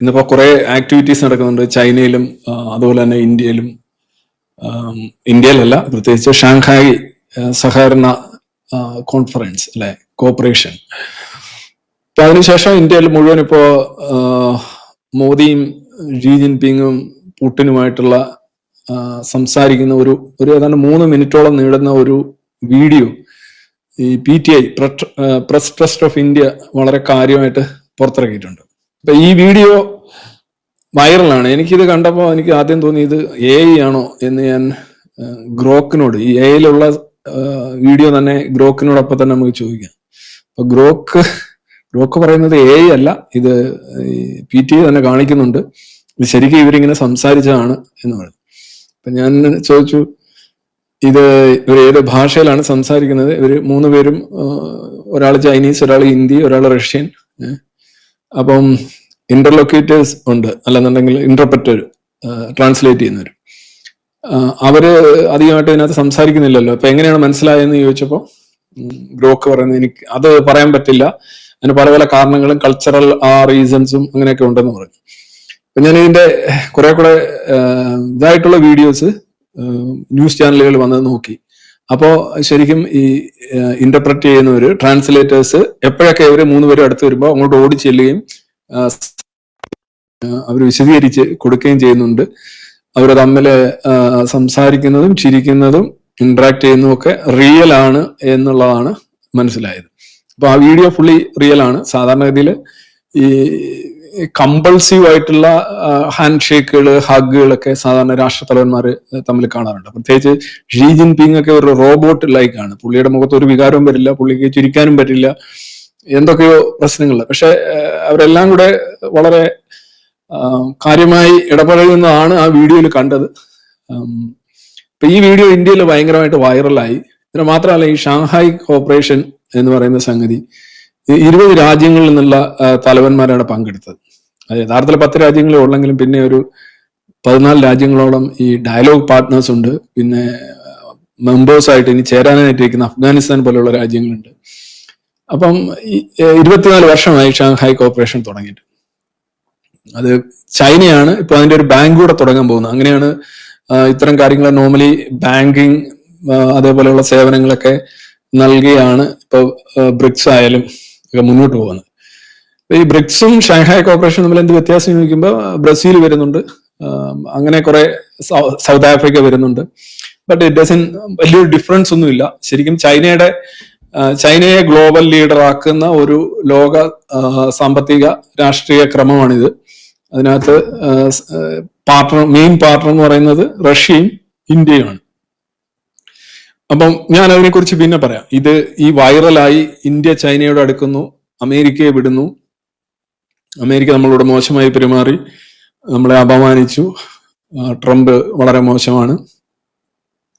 ഇന്നിപ്പോ കുറെ ആക്ടിവിറ്റീസ് നടക്കുന്നുണ്ട്. ചൈനയിലും അതുപോലെ തന്നെ ഇന്ത്യയിലും. ഇന്ത്യയിലല്ല പ്രത്യേകിച്ച് ഷാങ്ഹായ് സഹകരണ കോൺഫറൻസ് അല്ലെ? കോപ്പറേഷൻ അപ്പൊ അതിനുശേഷം ഇന്ത്യയിൽ മുഴുവൻ ഇപ്പോ മോദിയും ജി ജിൻപിങ്ങും പുട്ടിനുമായിട്ടുള്ള സംസാരിക്കുന്ന ഒരു ഒരു ഏതാണ്ട് മൂന്ന് മിനിറ്റോളം നീളുന്ന ഒരു വീഡിയോ ഈ P T I press trust of India വളരെ കാര്യമായിട്ട് പുറത്തിറക്കിയിട്ടുണ്ട്. അപ്പൊ ഈ വീഡിയോ വൈറലാണ്. എനിക്കിത് കണ്ടപ്പോൾ എനിക്ക് ആദ്യം തോന്നി ഇത് എ ആണോ എന്ന് ഞാൻ ഗ്രോക്കിനോട് ഈ എയിലുള്ള വീഡിയോ തന്നെ ഗ്രോക്കിനോടൊപ്പം തന്നെ നമുക്ക് ചോദിക്കാം. അപ്പൊ ഗ്രോക്ക് ഗ്രോക്ക് പറയുന്നത് എ അല്ല. ഇത് പി ടി തന്നെ കാണിക്കുന്നുണ്ട്. ഇത് ശരിക്കും ഇവരിങ്ങനെ സംസാരിച്ചതാണ് എന്ന് പറയും അപ്പൊ ഞാൻ ചോദിച്ചു ഇത് ഇവർ ഏത് ഭാഷയിലാണ് സംസാരിക്കുന്നത്? ഇവർ മൂന്ന് പേരും ഒരാൾ ചൈനീസ് ഒരാൾ ഹിന്ദി ഒരാൾ റഷ്യൻ അപ്പം ഇന്റർലൊക്യൂറ്റേഴ്സ് ഉണ്ട്. അല്ലെന്നുണ്ടെങ്കിൽ ഇന്റർപ്രറ്റർ ട്രാൻസ്ലേറ്റ് ചെയ്യുന്നവർ അവർ അധികമായിട്ട് ഇതിനകത്ത് സംസാരിക്കുന്നില്ലല്ലോ. അപ്പൊ എങ്ങനെയാണ് മനസ്സിലായെന്ന് ചോദിച്ചപ്പോ ബ്രോക്ക് പറയുന്നത് എനിക്ക് അത് പറയാൻ പറ്റില്ല. അതിന് പല പല കാരണങ്ങളും കൾച്ചറൽ ആ റീസൺസും അങ്ങനെയൊക്കെ ഉണ്ടെന്ന് പറഞ്ഞു. അപ്പൊ ഞാൻ ഇതിന്റെ കുറെ ആഹ്, ഇതായിട്ടുള്ള വീഡിയോസ് ന്യൂസ് ചാനലുകൾ വന്ന് നോക്കി. അപ്പോ ശരിക്കും ഈ ഇന്റർപ്രറ്റ് ചെയ്യുന്നവര് ട്രാൻസ്ലേറ്റേഴ്സ് എപ്പോഴൊക്കെ ഇവർ മൂന്നുപേരും അടുത്ത് വരുമ്പോൾ അങ്ങോട്ട് ഓടി ചെല്ലുകയും അവർ വിശദീകരിച്ച് കൊടുക്കുകയും ചെയ്യുന്നുണ്ട്. അവർ തമ്മിൽ സംസാരിക്കുന്നതും ചിരിക്കുന്നതും ഇന്ററാക്ട് ചെയ്യുന്നതും ഒക്കെ റിയൽ ആണ് എന്നുള്ളതാണ് മനസ്സിലായത്. അപ്പൊ ആ വീഡിയോ ഫുള്ളി റിയൽ ആണ്. സാധാരണഗതിയിൽ ഈ കമ്പൾസീവ് ആയിട്ടുള്ള ഹാൻഡ് ഷേക്കുകൾ ഹഗുകളൊക്കെ സാധാരണ രാഷ്ട്രത്തലവന്മാർ തമ്മിൽ കാണാറുണ്ട്. പ്രത്യേകിച്ച് ഷീ ജിൻപിങ് ഒക്കെ ഒരു റോബോട്ട് ലൈക്ക് ആണ്. പുള്ളിയുടെ മുഖത്ത് ഒരു വികാരവും വരില്ല പുള്ളിക്ക് ചിരിക്കാനും പറ്റില്ല എന്തൊക്കെയോ പ്രശ്നങ്ങൾ പക്ഷെ അവരെല്ലാം കൂടെ വളരെ കാര്യമായി ഇടപഴകുന്നതാണ് ആ വീഡിയോയിൽ കണ്ടത്. ഇപ്പൊ ഈ വീഡിയോ ഇന്ത്യയിൽ ഭയങ്കരമായിട്ട് വൈറലായി. ഇതിന് മാത്രമല്ല ഈ ഷാങ്ഹായ് കോപ്പറേഷൻ എന്ന് പറയുന്ന സംഗതി ഇരുപത് രാജ്യങ്ങളിൽ നിന്നുള്ള തലവന്മാരാണ് പങ്കെടുത്തത്. അത് യഥാർത്ഥത്തിൽ പത്ത് രാജ്യങ്ങളെ ഉള്ളെങ്കിലും പിന്നെ ഒരു പതിനാല് രാജ്യങ്ങളോളം ഈ ഡയലോഗ് പാർട്ട്നേഴ്സ് ഉണ്ട്. പിന്നെ മെമ്പേഴ്സ് ആയിട്ട് ഇനി ചേരാനായിട്ടിരിക്കുന്ന അഫ്ഗാനിസ്ഥാൻ പോലുള്ള രാജ്യങ്ങളുണ്ട്. അപ്പം ഇരുപത്തിനാല് വർഷമായി ഷാങ്ഹായ് കോപ്പറേഷൻ തുടങ്ങിയിട്ട്. അത് ചൈനയാണ് ഇപ്പൊ അതിന്റെ ഒരു ബാങ്ക് കൂടെ തുടങ്ങാൻ പോകുന്നത്. അങ്ങനെയാണ് ഇത്തരം കാര്യങ്ങൾ നോർമലി ബാങ്കിങ് അതേപോലെയുള്ള സേവനങ്ങളൊക്കെ നൽകിയാണ് ഇപ്പൊ ബ്രിക്സ് ആയാലും ഒക്കെ മുന്നോട്ട് പോകുന്നത്. ഈ ബ്രിക്സും ഷാങ്ഹായ് കോർപ്പറേഷനും തമ്മിൽ എന്ത് വ്യത്യാസം ചോദിക്കുമ്പോൾ ബ്രസീൽ വരുന്നുണ്ട്. അങ്ങനെ കുറെ സൗത്ത് ആഫ്രിക്ക വരുന്നുണ്ട്. ബട്ട് ഇറ്റ് ഡസൻ വലിയൊരു ഡിഫറൻസ് ഒന്നുമില്ല ശരിക്കും ചൈനയുടെ ചൈനയെ ഗ്ലോബൽ ലീഡർ ആക്കുന്ന ഒരു ലോക സാമ്പത്തിക രാഷ്ട്രീയ ക്രമമാണിത്. അതിനകത്ത് പാർട്ണർ മെയിൻ പാർട്ണർ എന്ന് പറയുന്നത് റഷ്യയും ഇന്ത്യയുമാണ്. അപ്പം ഞാൻ അതിനെക്കുറിച്ച് പിന്നെ പറയാം. ഇത് ഈ വൈറലായി ഇന്ത്യ ചൈനയോട് അടുക്കുന്നു അമേരിക്കയെ വിടുന്നു. അമേരിക്ക നമ്മളോട് മോശമായി പെരുമാറി നമ്മളെ അപമാനിച്ചു. ട്രംപ് വളരെ മോശമാണ്.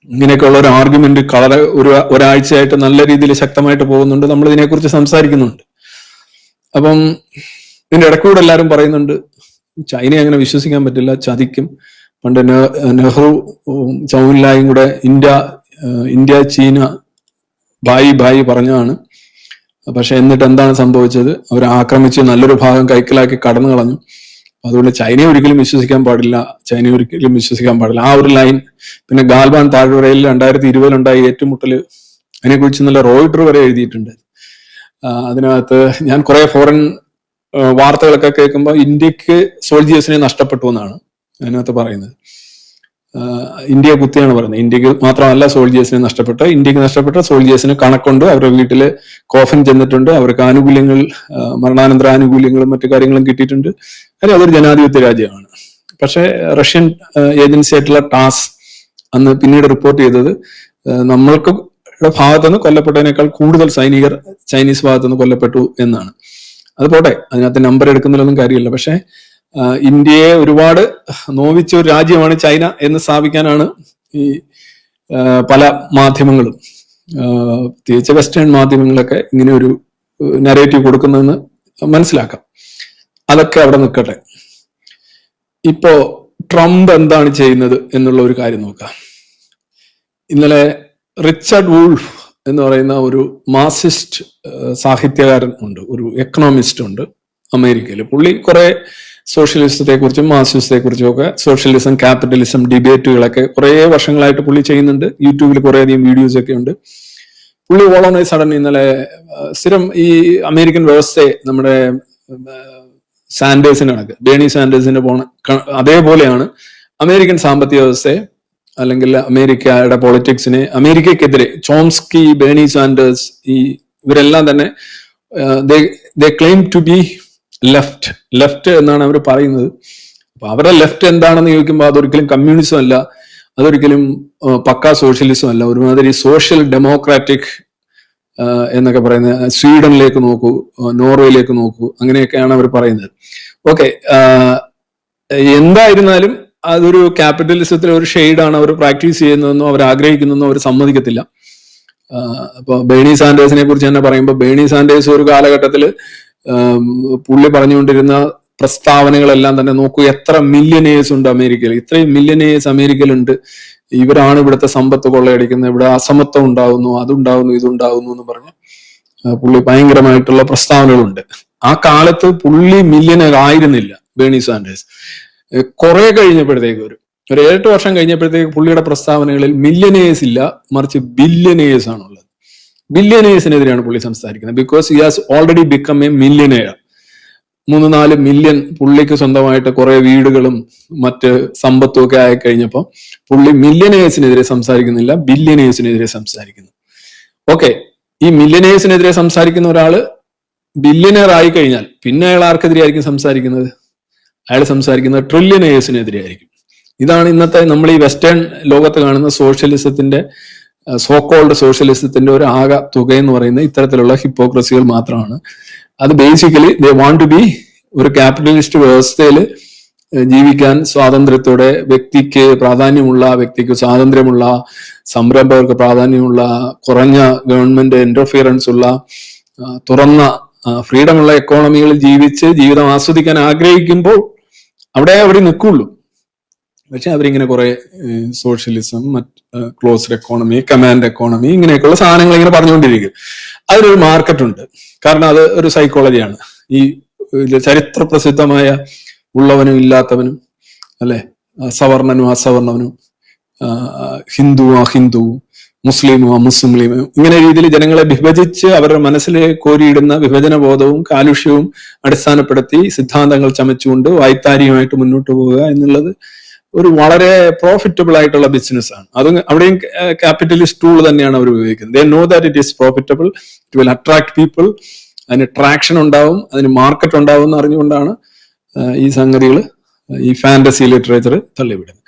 ഇങ്ങനെയൊക്കെയുള്ള ഒരു ആർഗ്യുമെന്റ് വളരെ ഒരു ഒരാഴ്ചയായിട്ട് നല്ല രീതിയിൽ ശക്തമായിട്ട് പോകുന്നുണ്ട്. നമ്മൾ ഇതിനെക്കുറിച്ച് സംസാരിക്കുന്നുണ്ട്. അപ്പം ഇതിന്റെ ഇടക്കൂടെ എല്ലാവരും പറയുന്നുണ്ട് ചൈനയെ അങ്ങനെ വിശ്വസിക്കാൻ പറ്റില്ല. ചതിക്കും. പണ്ട് നെഹ്റു ചൗലായും കൂടെ ഇന്ത്യ ഇന്ത്യ ചീന ഭായി ഭായി പറഞ്ഞതാണ്. പക്ഷെ എന്നിട്ട് എന്താണ് സംഭവിച്ചത്? അവർ ആക്രമിച്ച് നല്ലൊരു ഭാഗം കൈക്കലാക്കി കടന്നു കളഞ്ഞു. അതുകൊണ്ട് ചൈനയെ ഒരിക്കലും വിശ്വസിക്കാൻ പാടില്ല. ചൈനയെ ഒരിക്കലും വിശ്വസിക്കാൻ പാടില്ല. ആ ഒരു ലൈൻ പിന്നെ ഗാൽബാൻ താഴ്വരയിൽ രണ്ടായിരത്തി ഇരുപതിലുണ്ടായ ഏറ്റുമുട്ടൽ അതിനെക്കുറിച്ച് നല്ല റോയിട്ടർ വരെ എഴുതിയിട്ടുണ്ട്. അതിനകത്ത് ഞാൻ കുറെ ഫോറിൻ വാർത്തകളൊക്കെ കേൾക്കുമ്പോൾ ഇന്ത്യയ്ക്ക് സോൾജിയേഴ്സിനെ നഷ്ടപ്പെട്ടു എന്നാണ് അതിനകത്ത് പറയുന്നത്. ഇന്ത്യ കുത്തിയാണ് പറയുന്നത്. ഇന്ത്യയ്ക്ക് മാത്രമല്ല സോൾജിയേഴ്സിനെ നഷ്ടപ്പെട്ട ഇന്ത്യയ്ക്ക് നഷ്ടപ്പെട്ട സോൾജിയേഴ്സിന് കണക്കുണ്ട് അവരുടെ വീട്ടിൽ കോഫൻ ചെന്നിട്ടുണ്ട്. അവർക്ക് ആനുകൂല്യങ്ങൾ മരണാനന്തര ആനുകൂല്യങ്ങളും മറ്റു കാര്യങ്ങളും കിട്ടിയിട്ടുണ്ട്. കാര്യം അതൊരു ജനാധിപത്യ രാജ്യമാണ്. പക്ഷേ റഷ്യൻ ഏജൻസി ആയിട്ടുള്ള ടാസ് അന്ന് പിന്നീട് റിപ്പോർട്ട് ചെയ്തത് നമ്മൾക്ക് ഭാഗത്തുനിന്ന് കൊല്ലപ്പെട്ടതിനേക്കാൾ കൂടുതൽ സൈനികർ ചൈനീസ് ഭാഗത്തുനിന്ന് കൊല്ലപ്പെട്ടു എന്നാണ്. അത് പോട്ടെ അതിനകത്ത് നമ്പർ എടുക്കുന്നതിലൊന്നും കാര്യമില്ല. പക്ഷെ ഇന്ത്യയെ ഒരുപാട് നോവിച്ച ഒരു രാജ്യമാണ് ചൈന എന്ന് സ്ഥാപിക്കാനാണ് ഈ പല മാധ്യമങ്ങളും. പ്രത്യേകിച്ച് വെസ്റ്റേൺ മാധ്യമങ്ങളൊക്കെ ഇങ്ങനെ ഒരു നരേറ്റീവ് കൊടുക്കുന്നതെന്ന് മനസ്സിലാക്കാം. അതൊക്കെ അവിടെ നിൽക്കട്ടെ. ഇപ്പോ ട്രംപ് എന്താണ് ചെയ്യുന്നത് എന്നുള്ള ഒരു കാര്യം നോക്കാം. ഇന്നലെ റിച്ചർഡ് വൂൾഫ് എന്ന് പറയുന്ന ഒരു മാസിസ്റ്റ് സാഹിത്യകാരൻ ഉണ്ട് ഒരു എക്കണോമിസ്റ്റ് ഉണ്ട് അമേരിക്കയിൽ പുള്ളി കുറെ സോഷ്യലിസത്തെ കുറിച്ചും മാർസിസത്തെ കുറിച്ചും ഒക്കെ സോഷ്യലിസം ക്യാപിറ്റലിസം ഡിബേറ്റുകളൊക്കെ കുറേ വർഷങ്ങളായിട്ട് പുള്ളി ചെയ്യുന്നുണ്ട്. യൂട്യൂബിൽ കുറേയധികം വീഡിയോസ് ഒക്കെ ഉണ്ട്. പുള്ളി ഓൾ സഡൻ ഇന്നലെ സ്ഥിരം ഈ അമേരിക്കൻ വ്യവസ്ഥയെ നമ്മുടെ സാൻഡേഴ്സിന് കണക്ക് ബേണി സാൻഡേഴ്സിന് പോണ അതേപോലെയാണ് അമേരിക്കൻ സാമ്പത്തിക വ്യവസ്ഥയെ അല്ലെങ്കിൽ അമേരിക്കയുടെ പൊളിറ്റിക്സിനെ അമേരിക്കക്കെതിരെ ചോംസ്കി ബേണി സാൻഡേഴ്സ് ഈ ഇവരെല്ലാം തന്നെ they claim to be left left എന്നാണ് അവർ പറയുന്നത്. അപ്പൊ അവരുടെ ലെഫ്റ്റ് എന്താണെന്ന് ചോദിക്കുമ്പോൾ അതൊരിക്കലും കമ്മ്യൂണിസം അല്ല അതൊരിക്കലും പക്കാ സോഷ്യലിസം അല്ല. ഒരുമാതിരി സോഷ്യൽ ഡെമോക്രാറ്റിക് എന്നൊക്കെ പറയുന്നത്. സ്വീഡനിലേക്ക് നോക്കൂ നോർവേയിലേക്ക് നോക്കൂ അങ്ങനെയൊക്കെയാണ് അവർ പറയുന്നത്. ഓക്കെ എന്തായിരുന്നാലും അതൊരു ക്യാപിറ്റലിസത്തിലെ ഒരു ഷെയ്ഡാണ് അവർ പ്രാക്ടീസ് ചെയ്യുന്നതെന്നും അവർ ആഗ്രഹിക്കുന്നതെന്നും അവർ സമ്മതിക്കത്തില്ല. അപ്പോൾ ബേണി സാൻഡേഴ്സിനെ കുറിച്ച് തന്നെ പറയുമ്പോൾ ബേണി സാൻഡേഴ്സ് ഒരു കാലഘട്ടത്തിൽ പുള്ളി പറഞ്ഞുകൊണ്ടിരുന്ന പ്രസ്താവനകളെല്ലാം തന്നെ നോക്കൂ എത്ര മില്യനേഴ്സ് ഉണ്ട് അമേരിക്കയിൽ. ഇത്രയും മില്യനേഴ്സ് അമേരിക്കയിലുണ്ട്. ഇവരാണ് ഇവിടുത്തെ സമ്പത്ത് കൊള്ളയടിക്കുന്നത്. ഇവിടെ അസമത്വം ഉണ്ടാവുന്നു അതുണ്ടാവുന്നു ഇതുണ്ടാവുന്നു എന്ന് പറഞ്ഞ് പുള്ളി ഭയങ്കരമായിട്ടുള്ള പ്രസ്താവനകളുണ്ട്. ആ കാലത്ത് പുള്ളി മില്യനർ ആയിരുന്നില്ല ബേണി സാൻഡേഴ്സ്. കുറെ കഴിഞ്ഞപ്പോഴത്തേക്ക് ഒരു ഒരു ഏഴെട്ട് വർഷം കഴിഞ്ഞപ്പോഴത്തേക്ക് പുള്ളിയുടെ പ്രസ്താവനകളിൽ മില്യനേഴ്സ് ഇല്ല മറിച്ച് ബില്യനേഴ്സ് ആണുള്ളത്. ബില്യനേഴ്സിനെതിരെയാണ് പുള്ളി സംസാരിക്കുന്നത്. Because he has already become a millionaire മൂന്ന് നാല് മില്യൺ പുള്ളിക്ക് സ്വന്തമായിട്ട് കുറെ വീടുകളും മറ്റ് സമ്പത്തും ഒക്കെ ആയി കഴിഞ്ഞപ്പോൾ പുള്ളി മില്യനേഴ്സിനെതിരെ സംസാരിക്കുന്നില്ല ബില്യനേഴ്സിനെതിരെ സംസാരിക്കുന്നു. ഓക്കെ ഈ മില്യനേഴ്സിനെതിരെ സംസാരിക്കുന്ന ഒരാൾ ബില്യനർ ആയി കഴിഞ്ഞാൽ പിന്നെ അയാൾ ആർക്കെതിരെ ആയിരിക്കും സംസാരിക്കുന്നത്? അയാൾ സംസാരിക്കുന്നത് ട്രില്യൺ ഏഴ്സിനെതിരെയായിരിക്കും ഇതാണ് ഇന്നത്തെ നമ്മൾ ഈ വെസ്റ്റേൺ ലോകത്ത് കാണുന്ന സോഷ്യലിസത്തിന്റെ സോക്കോൾഡ് സോഷ്യലിസത്തിന്റെ ഒരു ആകെ തുക എന്ന് പറയുന്ന ഇത്തരത്തിലുള്ള ഹിപ്പോക്രസികൾ മാത്രമാണ്. അത് basically they want to be ഒരു ക്യാപിറ്റലിസ്റ്റ് വ്യവസ്ഥയിൽ ജീവിക്കാൻ സ്വാതന്ത്ര്യത്തോടെ വ്യക്തിക്ക് പ്രാധാന്യമുള്ള വ്യക്തിക്ക് സ്വാതന്ത്ര്യമുള്ള സംരംഭകർക്ക് പ്രാധാന്യമുള്ള കുറഞ്ഞ ഗവൺമെന്റ് ഇന്റർഫിയറൻസ് ഉള്ള തുറന്ന ഫ്രീഡമുള്ള എക്കോണമികളിൽ ജീവിച്ച് ജീവിതം ആസ്വദിക്കാൻ ആഗ്രഹിക്കുമ്പോൾ അവിടെ അവർ നിൽക്കുള്ളൂ പക്ഷെ അവരിങ്ങനെ കുറെ സോഷ്യലിസം മറ്റ് ക്ലോസ്ഡ് എക്കോണമി കമാൻഡ് എക്കോണമി ഇങ്ങനെയൊക്കെയുള്ള സാധനങ്ങൾ ഇങ്ങനെ പറഞ്ഞുകൊണ്ടിരിക്കും. അതിനൊരു മാർക്കറ്റ് ഉണ്ട്. കാരണം അത് ഒരു സൈക്കോളജിയാണ് ഈ ചരിത്ര പ്രസിദ്ധമായ ഉള്ളവനും ഇല്ലാത്തവനും അല്ലെ? സവർണനും അസവർണവനും ഹിന്ദുവും അഹിന്ദുവും മുസ്ലിമും മുസ്ലിമോ ഇങ്ങനെ രീതിയിൽ ജനങ്ങളെ വിഭജിച്ച് അവരുടെ മനസ്സിലെ കോരിയിടുന്ന വിഭജന ബോധവും കാലുഷ്യവും അടിസ്ഥാനപ്പെടുത്തി സിദ്ധാന്തങ്ങൾ ചമച്ചുകൊണ്ട് വായ്ത്താരിയുമായിട്ട് മുന്നോട്ട് പോവുക എന്നുള്ളത് ഒരു വളരെ പ്രോഫിറ്റബിൾ ആയിട്ടുള്ള ബിസിനസ് ആണ്. അത് അവിടെയും ക്യാപിറ്റലിസ്റ്റ് ടൂൾ തന്നെയാണ് അവർ ഉപയോഗിക്കുന്നത്. They know that it is profitable it will attract people അതിന് ട്രാക്ഷൻ ഉണ്ടാവും അതിന് മാർക്കറ്റ് ഉണ്ടാവും എന്ന് അറിഞ്ഞുകൊണ്ടാണ് ഈ സംഗതികൾ ഈ ഫാന്റസി ലിറ്ററേച്ചർ തള്ളിവിടുന്നത്.